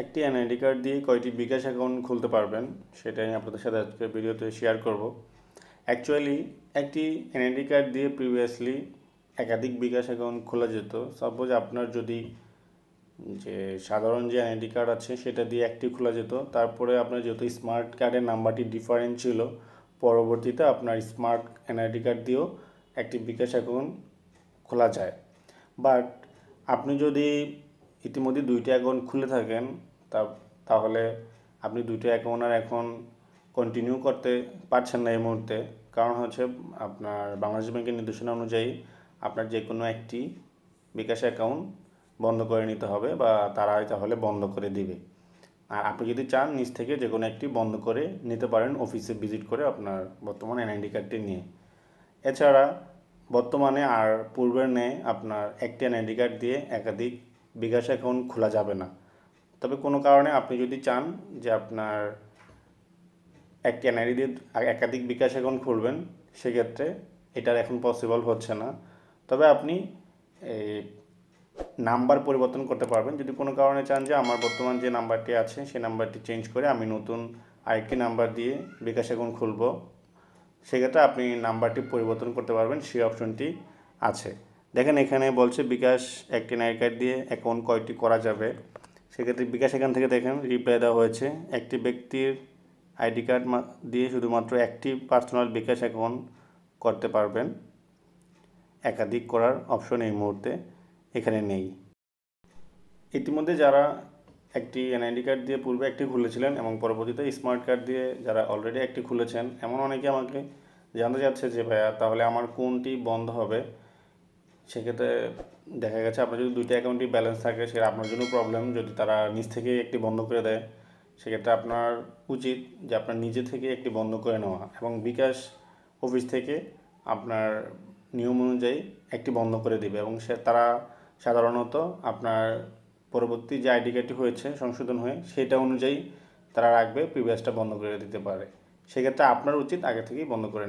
একটি NID card দিয়ে কয়টি বিকাশ অ্যাকাউন্ট খুলতে পারবেন, সেটাই আমি আপনাদের সাথে আজকে ভিডিওতে শেয়ার করব। অ্যাকচুয়ালি একটি এনআইডি কার্ড দিয়ে প্রিভিয়াসলি একাধিক বিকাশ অ্যাকাউন্ট খোলা যেত। সাপোজ আপনার যদি যে সাধারণ যে এনআইডি কার্ড আছে, সেটা দিয়ে একটি খোলা যেত, তারপরে আপনার যেহেতু স্মার্ট কার্ডের নাম্বারটি ডিফারেন্ট ছিল, পরবর্তীতে আপনার স্মার্ট এনআইডি কার্ড দিয়েও একটি বিকাশ অ্যাকাউন্ট খোলা যায়। বাট আপনি যদি ইতিমধ্যে দুইটা অ্যাকাউন্ট খুলে থাকেন, তা, তাহলে আপনি দুইটা অ্যাকাউন্ট আর এখন কন্টিনিউ করতে পারছেন না এই মুহূর্তে। কারণ হচ্ছে আপনার বাংলাদেশ ব্যাংকের নির্দেশনা অনুযায়ী আপনার যে কোনো একটি বিকাশ অ্যাকাউন্ট বন্ধ করে নিতে হবে বা তারা তাহলে বন্ধ করে দিবে। আর আপনি যদি চান নিজ থেকে যে কোনো একটি বন্ধ করে নিতে পারেন অফিসে ভিজিট করে আপনার বর্তমান এনআইডি কার্ডটি নিয়ে। এছাড়া বর্তমানে আর পূর্বের ন্যায় আপনার একটি এনআইডি কার্ড দিয়ে একাধিক বিকাশ অ্যাকাউন্ট খোলা যাবে না। তবে কোনো কারণে আপনি যদি চান যে আপনার একটি এনআইডি দিয়ে একাধিক বিকাশ অ্যাকাউন্ট খুলবেন, সেক্ষেত্রে এটার এখন পসিবল হচ্ছে না। তবে আপনি এই নাম্বার পরিবর্তন করতে পারবেন। যদি কোনো কারণে চান যে আমার বর্তমান যে নাম্বারটি আছে সেই নাম্বারটি চেঞ্জ করে আমি নতুন আরেকটি নাম্বার দিয়ে বিকাশ অ্যাকাউন্ট খুলব, সেক্ষেত্রে আপনি নাম্বারটি পরিবর্তন করতে পারবেন, সেই অপশনটি আছে। দেখেন এখানে বলছে বিকাশ একটি নাইট কার্ড দিয়ে অ্যাকাউন্ট কয়টি করা যাবে। সেক্ষেত্রে বিকাশ এখান থেকে দেখেন রিপ্লাই দেওয়া হয়েছে, একটি ব্যক্তির আইডি কার্ড দিয়ে শুধুমাত্র একটি পার্সোনাল বিকাশ অ্যাকাউন্ট করতে পারবেন। একাধিক করার অপশন এই মুহূর্তে এখানে নেই। ইতিমধ্যে যারা একটি এনআইডি কার্ড দিয়ে পূর্বে একটি খুলেছিলেন এবং পরবর্তীতে স্মার্ট কার্ড দিয়ে যারা অলরেডি একটি খুলেছেন, এমন অনেকে আমাকে জানতে চাচ্ছে যে, ভাইয়া, তাহলে আমার কোনটি বন্ধ হবে? সেক্ষেত্রে দেখা গেছে আপনার যদি দুইটা অ্যাকাউন্টই ব্যালেন্স থাকে, সেটা আপনার জন্য প্রবলেম যদি তারা নিজ থেকে একটি বন্ধ করে দেয়, সেক্ষেত্রে আপনার উচিত যে আপনার নিজে থেকে একটি বন্ধ করে নেওয়া এবং বিকাশ অফিস থেকে আপনার নিয়ম অনুযায়ী একটি বন্ধ করে দিবে এবং সে, তারা সাধারণত আপনার পরবর্তী যে আইডি কার্ডটি হয়েছে, সংশোধন হয়ে সেটা অনুযায়ী তারা রাখবে প্রিভিয়াসটা বন্ধ করে দিতে পারে। সেক্ষেত্রে আপনার উচিত আগে থেকেই বন্ধ করে